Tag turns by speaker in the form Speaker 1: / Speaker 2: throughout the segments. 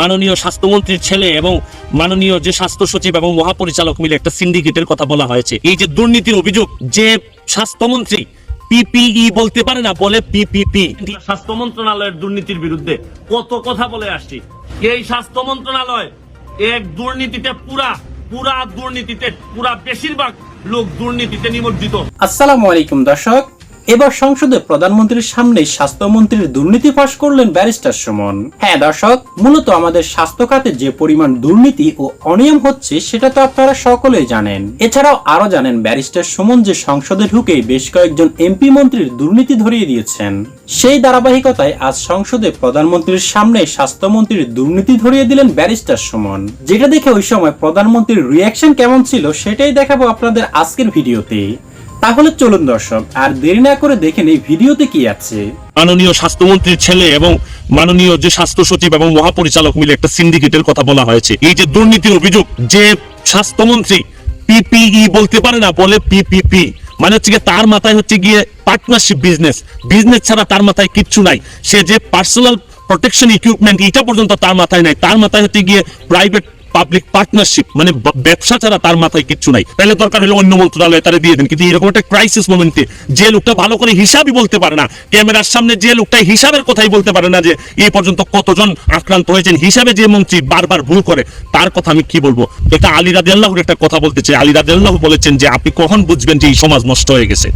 Speaker 1: মাননীয় স্বাস্থ্যমন্ত্রীর ছেলে এবং মাননীয় যে স্বাস্থ্য সচিব এবং মহাপরিচালক মিলে একটা সিন্ডিকেটের কথা বলা হয়েছে। এই যে দুর্নীতির অভিযোগ যে স্বাস্থ্যমন্ত্রী পিপিই বলতে পারে না বলে পিপিপি স্বাস্থ্য মন্ত্রণালয়ের দুর্নীতির বিরুদ্ধে কত কথা বলে আসছি। এই স্বাস্থ্য মন্ত্রণালয় এক দুর্নীতিতে পুরা পুরা দুর্নীতিতে পুরা বেশিরভাগ লোক দুর্নীতিতে নিমজ্জিত।
Speaker 2: আসসালামু আলাইকুম দর্শক এবার সংসদে প্রধানমন্ত্রীর সামনে স্বাস্থ্যমন্ত্রীর দুর্নীতি ফাঁস করলেন ব্যারিস্টার সুমন। হ্যাঁ দর্শক, মূলত আমাদের স্বাস্থ্য খাতে যে পরিমাণ দুর্নীতি ও অনিয়ম হচ্ছে, সেটা তো আপনারা সকলেই জানেন। এছাড়াও আরও জানেন ব্যারিস্টার সুমন যে সংসদে ঢুকে বেশ কয়েকজন এমপি মন্ত্রীর দুর্নীতি ধরিয়ে দিয়েছেন। সেই ধারাবাহিকতায় আজ সংসদে প্রধানমন্ত্রীর সামনে স্বাস্থ্যমন্ত্রীর দুর্নীতি ধরিয়ে দিলেন ব্যারিস্টার সুমন। যেটা দেখে ওই সময় প্রধানমন্ত্রীর রিয়াকশন কেমন ছিল, সেটাই দেখাবো আপনাদের আজকের ভিডিওতে। তাহলে চলুন দর্শক, আর দেরি না করে দেখেন এই ভিডিওতে কি আছে।
Speaker 1: মাননীয় স্বাস্থ্যমন্ত্রীর ছেলে এবং মাননীয় যে স্বাস্থ্য সচিব এবং মহাপরিচালক মিলে একটা সিন্ডিকেটের কথা বলা হয়েছে। এই যে দুর্নীতির অভিযোগ, যে স্বাস্থ্যমন্ত্রী পিপিই বলতে পারে না, বলে পিপিপি। মানে হচ্ছে তার মাথায় হচ্ছে গিয়ে পার্টনারশিপ বিজনেস বিজনেস ছাড়া তার মাথায় কিচ্ছু নাই। সে যে পার্সোনাল প্রোটেকশন ইকুইপমেন্ট এটা পর্যন্ত তার মাথায় নাই। তার মাথায় হচ্ছে গিয়ে প্রাইভেট পাবলিক পার্টনারশিপ মানে ব্যবসা ছাড়া তার মাথায় কিচ্ছু নাই। তাহলে দরকার হলো অন্য মন্ত্রণালয়ে তারা দিয়ে দেন। কিন্তু এরকম একটা ক্রাইসিস মোমেন্টে যে লোকটা ভালো করে হিসাবই বলতে পারে না, ক্যামেরার সামনে যে লোকটা হিসাবের কথাই বলতে পারে না যে, এই পর্যন্ত কতজন আক্রান্ত হয়েছেন, হিসাবে যে মন্ত্রী বারবার ভুল করে, তার কথা আমি কি বলব? এটা আলী আল্লাহর একটা কথা বলতে চাই আলী রাজি আল্লাহ বলেছেন যে, আপনি কখন বুঝবেন যে এই সমাজ নষ্ট হয়ে গেছে?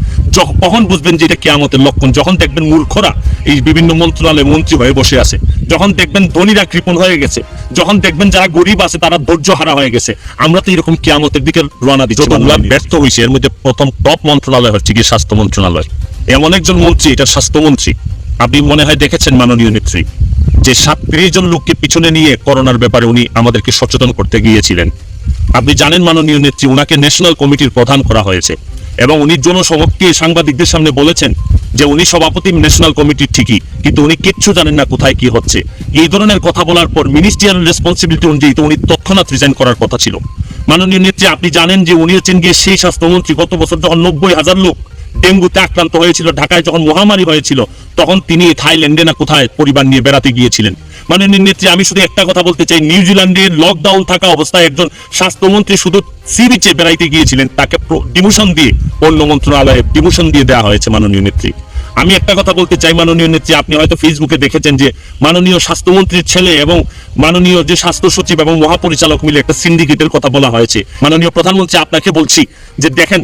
Speaker 1: কখন বুঝবেন যে এটা কেয়ামতের লক্ষণ? যখন দেখবেন মূর্খরা এই বিভিন্ন মন্ত্রণালয়ে মন্ত্রী হয়ে বসে আছে। যখন দেখবেন ধনীরা কৃপণ হয়ে গেছে, যখন দেখবেন যারা গরিব আছে, তারা ধৈর্য হারা হয়ে গেছে, আমরা তো এরকম কিয়ামতের দিকে রওনা দিচ্ছি। ব্যর্থ হয়েছে এর মধ্যে প্রথম টপ মন্ত্রণালয় হচ্ছে কি স্বাস্থ্য মন্ত্রণালয়। এমন একজন মন্ত্রী, এটা স্বাস্থ্যমন্ত্রী আপনি মনে হয় দেখেছেন মাননীয় নেত্রী, যে সাত জন লোককে পিছনে নিয়ে করোনার ব্যাপারে উনি আমাদেরকে সচেতন করতে গিয়েছিলেন। আপনি জানেন মাননীয় নেত্রী, উনাকে ন্যাশনাল কমিটির প্রধান করা হয়েছে। এবং উনি জনসমক্ষে সাংবাদিকদের সামনে বলেছেন যে উনি সভাপতি ন্যাশনাল কমিটির ঠিকই, কিন্তু উনি কিচ্ছু জানেন না কোথায় কি হচ্ছে। এই ধরনের কথা বলার পর মিনিস্ট্রিয়াল রেসপন্সিবিলিটি অনুযায়ী তো উনি তৎক্ষণাৎ রিজাইন করার কথা ছিল। মাননীয় নেত্রী, আপনি জানেন যে উনি হচ্ছেন গিয়ে সেই স্বাস্থ্যমন্ত্রী, গত বছর যখন নব্বই হাজার লোক ডেঙ্গুতে আক্রান্ত হয়েছিল, ঢাকায় যখন মহামারী হয়েছিল, তখন তিনি থাইল্যান্ডে না কোথায় পরিবার নিয়ে বেড়াতে গিয়েছিলেন। মাননীয় নেত্রী, আমি শুধু একটা কথা বলতে চাই। নিউজিল্যান্ডে লকডাউন থাকা অবস্থায় একজন স্বাস্থ্যমন্ত্রী শুধু সি বিচে বেড়াইতে গিয়েছিলেন, তাকে ডিমোশন দিয়ে অন্য মন্ত্রণালয়ে ডিমোশন দিয়ে দেওয়া হয়েছে মাননীয় নেত্রী। আমি একটা কথা বলতে চাই মাননীয় নেত্রী, আপনি হয়তো ফেসবুকে দেখেছেন যে মাননীয় স্বাস্থ্যমন্ত্রীর ছেলে এবং মাননীয় যে স্বাস্থ্য সচিব এবং মহাপরিচালক মিলে একটা সিন্ডিকেটের কথা বলা হয়েছে। মাননীয় প্রধানমন্ত্রী, আপনাকে বলছি যে দেখেন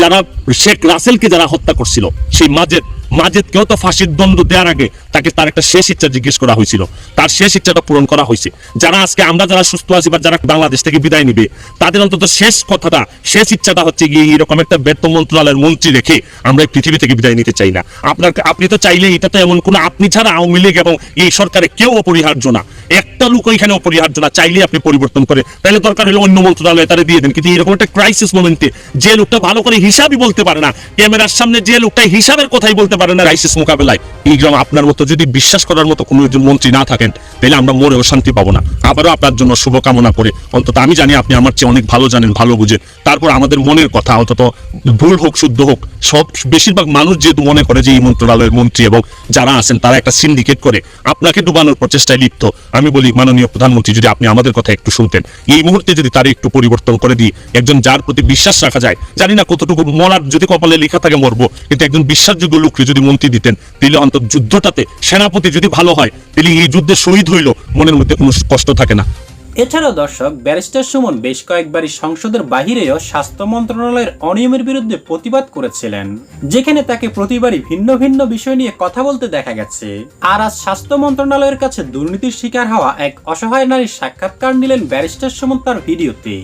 Speaker 1: যারা শেখ রাসেলকে যারা হত্যা করছিল, সেই মাজেদ, মাজেদকেও তো ফাঁসির দণ্ড দেওয়ার আগে তাকে তার একটা শেষ ইচ্ছা জিজ্ঞেস করা হয়েছিল। তার শেষ ইচ্ছাটা পূরণ করা হয়েছে। যারা আজকে আমরা যারা সুস্থ আছি বা যারা বাংলাদেশ থেকে বিদায় নিবে, তাদের অন্তত শেষ কথাটা, শেষ ইচ্ছাটা হচ্ছে গিয়ে এরকম একটা ব্যর্থ মন্ত্রণালয়ের মন্ত্রী রেখে আমরা এই পৃথিবী থেকে বিদায় নিতে চাই না। আপনার আপনি তো চাইলে এটা তো এমন কোনো, আপনি ছাড়া আওয়ামী লীগ এবং এই সরকারে কেউ অপরিহার্য না। একটা লোক এখানে অপরিহার্য না চাইলে আপনি পরিবর্তন করে তাহলে দরকার হলো অন্য মন্ত্রণালয়ে তারা দিয়ে দেন। কিন্তু এরকম একটা ক্রাইসিস মোমেন্টে যে লোকটা ভালো করে হিসাবই বলতে পারে না, ক্যামেরার সামনে যে লোকটা হিসাবের কথাই বলতে পারে না ক্রাইসিস মোকাবেলায়, এই গ্রাম আপনার মতো যদি বিশ্বাস করার মতো কোনো একজন মন্ত্রী না থাকেন, তাহলে আমরা মরেও শান্তি পাবো না। আবারও আপনার জন্য শুভকামনা করে, অন্তত আমি জানি আপনি আমার চেয়ে অনেক ভালো জানেন, ভালো বুঝেন। তারপর আমাদের মনের কথা, অন্তত ভুল হোক, শুদ্ধ হোক, সব বেশিরভাগ মানুষ যেহেতু মনে করে যে এই মন্ত্রণালয়ের মন্ত্রী এবং যারা আছেন, তারা একটা সিন্ডিকেট করে, আপনাকে ডুবানোর প্রচেষ্টায় লিপ্ত। আমি বলি, মাননীয় প্রধানমন্ত্রী, যদি আপনি আমাদের কথা একটু শুনতেন। এই মুহূর্তে যদি তার একটু পরিবর্তন করে দিই, একজন যার প্রতি বিশ্বাস রাখা যায়, জানি না কতটুকু মরার যদি কপালে লেখা থাকে মরবো, কিন্তু একজন বিশ্বাসযোগ্য লোককে যদি মন্ত্রী দিতেন, তাহলে অন্তত যুদ্ধটাতে সেনাপতি যদি ভালো হয়, তাহলে এই যুদ্ধে শহীদ হইল মনের মধ্যে কোনো কষ্ট থাকে না।
Speaker 2: এছাড়াও দর্শক, ব্যারিস্টার সুমন বেশ কয়েকবারই সংসদের বাহিরেও স্বাস্থ্য মন্ত্রণালয়ের অনিয়মের বিরুদ্ধে প্রতিবাদ করেছিলেন, যেখানে তাকে প্রতিবারই ভিন্ন ভিন্ন বিষয় নিয়ে কথা বলতে দেখা গেছে। আর আজ স্বাস্থ্য মন্ত্রণালয়ের কাছে দুর্নীতির শিকার হওয়া এক অসহায় নারীর সাক্ষাৎকার নিলেন ব্যারিস্টার সুমন তার ভিডিওতে,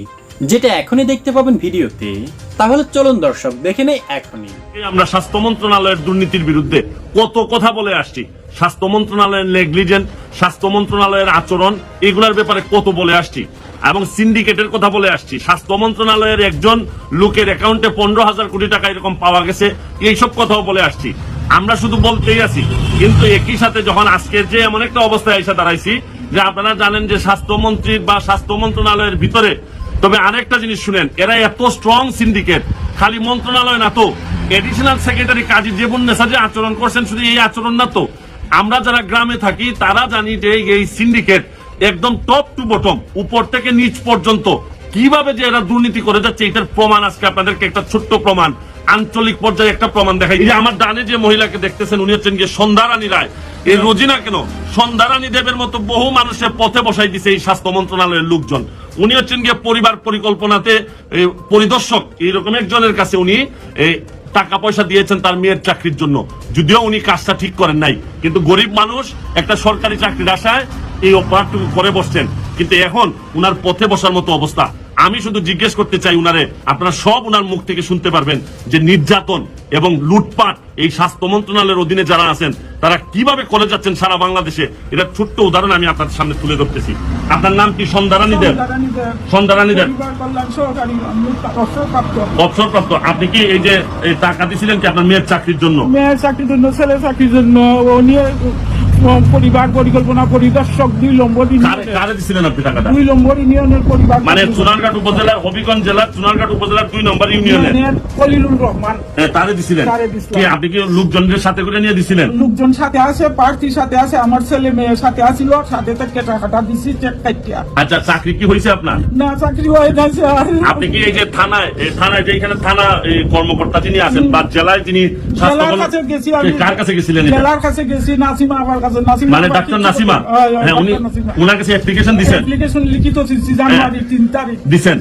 Speaker 2: যেটা এখনই দেখতে পাবেন ভিডিওতে। তাহলে চলুন দর্শক, দেখে নেই এখনই।
Speaker 1: আমরা স্বাস্থ্য মন্ত্রণালয়ের দুর্নীতির বিরুদ্ধে কত কথা বলে আসছি। স্বাস্থ্য মন্ত্রণালয়ের নেগলিজেন্ট স্বাস্থ্য মন্ত্রণালয়ের আচরণ, এগুলোর ব্যাপারে কত বলে আসছি। এবং সিন্ডিকেটের কথা বলে আসছি। স্বাস্থ্য মন্ত্রণালয়ের একজন লোকের অ্যাকাউন্টে পনেরো হাজার কোটি টাকা এরকম পাওয়া গেছে, এইসব কথাও বলে আসছি। আমরা শুধু বলতেই আছি, কিন্তু একই সাথে যখন আজকের যে এমন একটা অবস্থায় এসে দাঁড়াইছি, যে আপনারা জানেন যে স্বাস্থ্যমন্ত্রীর বা স্বাস্থ্য মন্ত্রণালয়ের ভিতরে, তবে আরেকটা জিনিস শুনেন, এরা এত স্ট্রং সিন্ডিকেট খালি মন্ত্রণালয় না তো এডিশনাল সেক্রেটারি কাজী জীবন নেশা যে আচরণ করছেন, শুধু এই আচরণ না তো। আমরা যারা গ্রামে থাকি তারা জানি যে এই সিন্ডিকেট
Speaker 3: একদম টপ টু বটম উপর থেকে নিচ পর্যন্ত। কীভাবে যে এরা দুর্নীতি করে যাচ্ছে এটার প্রমাণ আজকে আপনাদেরকে একটা ছোট্ট প্রমাণ আঞ্চলিক পর্যায়ে একটা প্রমাণ দেখাই যে আমার ডানে যে মহিলাকে দেখতেছেন উনি হচ্ছেন গিয়ে সন্ধ্যারানী রায়। এই রোজিনা কেন? সন্ধ্যারানী দেবের মতো বহু মানুষের পথে বসাই দিছে এই স্বাস্থ্য মন্ত্রণালয়ের লোকজন। উনি হচ্ছেন গিয়ে পরিবার পরিকল্পনাতে পরিদর্শক এইরকম একজনের কাছে উনি টাকা পয়সা দিয়েছেন তার মেয়ের চাকরির জন্য। যদিও উনি কাজটা ঠিক করেন নাই, কিন্তু গরিব মানুষ একটা সরকারি চাকরির আশায় এই অপরাধটুকু করে বসছেন। কিন্তু এখন উনার পথে বসার মতো অবস্থা। আমি শুধু জিজ্ঞেস করতে চাই উনারে, আপনারা সব উনার মুখ থেকে শুনতে পারবেন যে নির্যাতন এবং লুটপাট এই স্বাস্থ্য মন্ত্রণালয়ের অধীনে যারা আছেন, তারা কীভাবে করে যাচ্ছেন সারা বাংলাদেশে? এটা ছোট্ট উদাহরণ আমি আপনাদের সামনে তুলে ধরতেছি। আপনার নাম কি? সন্ধ্যারানী দেব সন্ধ্যারানী দেব
Speaker 4: অবসরপ্রাপ্ত।
Speaker 3: আপনি কি এই যে টাকা দিছিলেন কি আপনার মেয়ের চাকরির জন্য?
Speaker 4: মেয়ের চাকরির জন্য ছেলে চাকরির জন্য পরিবার পরিকল্পনা পরিদর্শক দুই নম্বর
Speaker 3: কারে দিছিলেন আপনি টাকাটা?
Speaker 4: দুই নম্বর ইউনিয়নের পরিবার
Speaker 3: মানে চুনারঘাট উপজেলার হবিগঞ্জ জেলার চুনারঘাট উপজেলার দুই নম্বর
Speaker 4: ইউনিয়নের। খলিলুর রহমান।
Speaker 3: তারে দিছিলেন? কি আপনি কি লোকজনদের সাথে করে নিয়ে দিছিলেন?
Speaker 4: লোকজন সাথে আছে প্রার্থীর সাথে আছে আমার ছেলে মেয়ের সাথে আসিল সাথে থেকে টাকাটা দিছি চেক কাটিয়া
Speaker 3: আচ্ছা চাকরি কি হয়েছে আপনার?
Speaker 4: না চাকরি হয় না স্যার।
Speaker 3: আপনি কি এই যে থানায় থানায় যে এখানে থানা কর্মকর্তা যিনি আছেন বা জেলায় যিনি স্বাস্থ্য
Speaker 4: কাছে গেছি আমি।
Speaker 3: কার কাছে গেছিলেন
Speaker 4: জেলার কাছে গেছি নাসিমা আমার কাছে নাসিমা
Speaker 3: মানে ডাক্তার নাসিমা?
Speaker 4: হ্যাঁ, হ্যাঁ,
Speaker 3: হ্যাঁ উনি ওনার কাছে অ্যাপ্লিকেশন দিবেন
Speaker 4: অ্যাপ্লিকেশন লিখিত জানুয়ারি তিন তারিখ।
Speaker 3: দিছেন।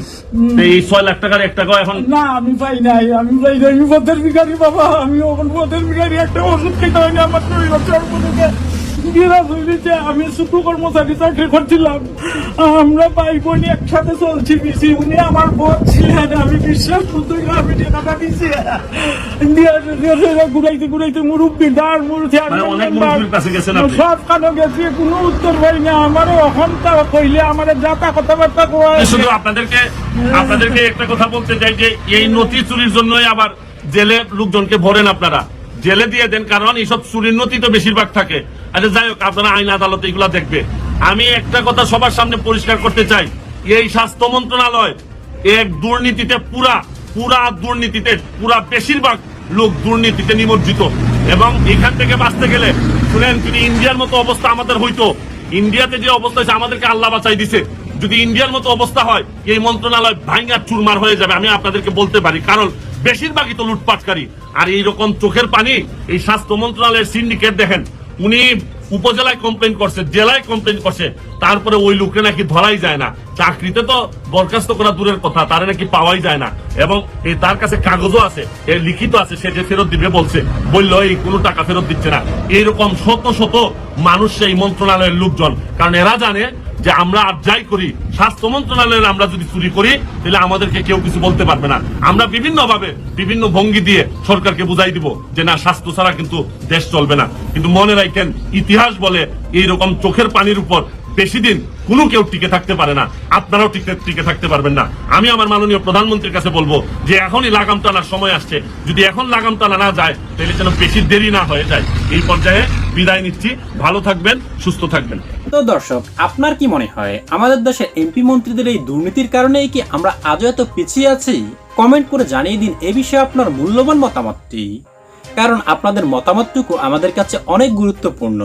Speaker 3: এই 6 লাখ টাকার এক টাকা এখন
Speaker 4: না আমি পাই নাই। আমি পাই নাই। আমি পথের ভিখারি বাবা। আমি ওখান পথের ভিখারি। একটা ওষুধ খেতে হয়নি আমার শরীর সর্বদিকে আমি শুক্র কর্মচারী চাকরি করছিলাম। আমরা ভাই বোন একসাথে চলছি পিসি উনি আমার বোন ছিলেন আমি বিশ্বাস করতে আমি টাকাটা দিছি। ঘুরাইতে ঘুরাইতে মুরব্বী দাঁড়। সব কানো গেছি কোনো উত্তর পাই না আমারও এখন কইলে আমার যাতা কথাবার্তা কোয়া।
Speaker 3: শুধু আপনাদেরকে আপনাদেরকে একটা কথা বলতে চাই যে এই নথি চুরির জন্যই আবার জেলে লোকজনকে ভরেন আপনারা। জেলে দিয়ে দেন, কারণ এইসব চুরির নথি তো বেশিরভাগ থাকে। আচ্ছা যাই হোক, আপনারা আইন আদালত এগুলা দেখবে। আমি একটা কথা সবার সামনে পরিষ্কার করতে চাই। এই স্বাস্থ্য মন্ত্রণালয় এক দুর্নীতিতে পুরা পুরা দুর্নীতিতে, পুরা বেশিরভাগ লোক দুর্নীতিতে নিমজ্জিত। এবং এখান থেকে বাঁচতে গেলে, শুনেন, যদি ইন্ডিয়ার মতো অবস্থা আমাদের হইতো, ইন্ডিয়াতে যে অবস্থা হয়েছে, আমাদেরকে আল্লাহ বাঁচাই দিছে। যদি ইন্ডিয়ার মতো অবস্থা হয়, এই মন্ত্রণালয় ভাঙ্গা চুরমার হয়ে যাবে, আমি আপনাদেরকে বলতে পারি। কারণ, বেশিরভাগই তো লুটপাটকারী। আর এইরকম চোখের পানি এই স্বাস্থ্য মন্ত্রণালয়ের সিন্ডিকেট দেখেন, উনি উপজেলায় কমপ্লেন করছে, জেলায় কমপ্লেন করছে, তারপরে ওই লোককে নাকি ধরাই যায় না। চাকরিতে তো বরখাস্ত করা দূরের কথা, তারে নাকি পাওয়াই যায় না। এবং এই তার কাছে কাগজও আছে, এ লিখিত আছে, সে যে ফেরত দিবে বলছে, বলল, এই কোনো টাকা ফেরত দিচ্ছে না। এইরকম শত শত মানুষ সেই মন্ত্রণালয়ের লোকজন, কারণ এরা জানে যে আমরা আর যাই করি, স্বাস্থ্য মন্ত্রণালয়ের আমরা যদি চুরি করি, তাহলে আমাদেরকে কেউ কিছু বলতে পারবে না। আমরা বিভিন্ন ভাবে বিভিন্ন ভঙ্গি দিয়ে সরকারকে বুঝাই দিব যে না, স্বাস্থ্য ছাড়া কিন্তু দেশ চলবে না। কিন্তু মনে রাখেন, ইতিহাস বলে এইরকম চোখের পানির উপর বেশি দিন কোনো কেউ টিকে থাকতে পারে না। আপনারাও টিকে টিকে থাকতে পারবেন না। আমি আমার মাননীয় প্রধানমন্ত্রীর কাছে বলব যে এখনই লাগাম টানার সময় আসছে। যদি এখন লাগাম টানা না যায়, তাহলে যেন বেশি দেরি না হয়ে যায়। এই পর্যায়ে বিদায় নিচ্ছি। ভালো থাকবেন, সুস্থ থাকবেন।
Speaker 2: তো দর্শক, আপনার কি মনে হয়, আমাদের দেশের এমপি মন্ত্রীদের এই দুর্নীতির কারণেই কি আমরা আজও এত পিছিয়ে আছি? কমেন্ট করে জানিয়ে দিন এ বিষয়ে আপনার মূল্যবান মতামতটি। কারণ আপনাদের মতামতটুকু আমাদের কাছে অনেক গুরুত্বপূর্ণ।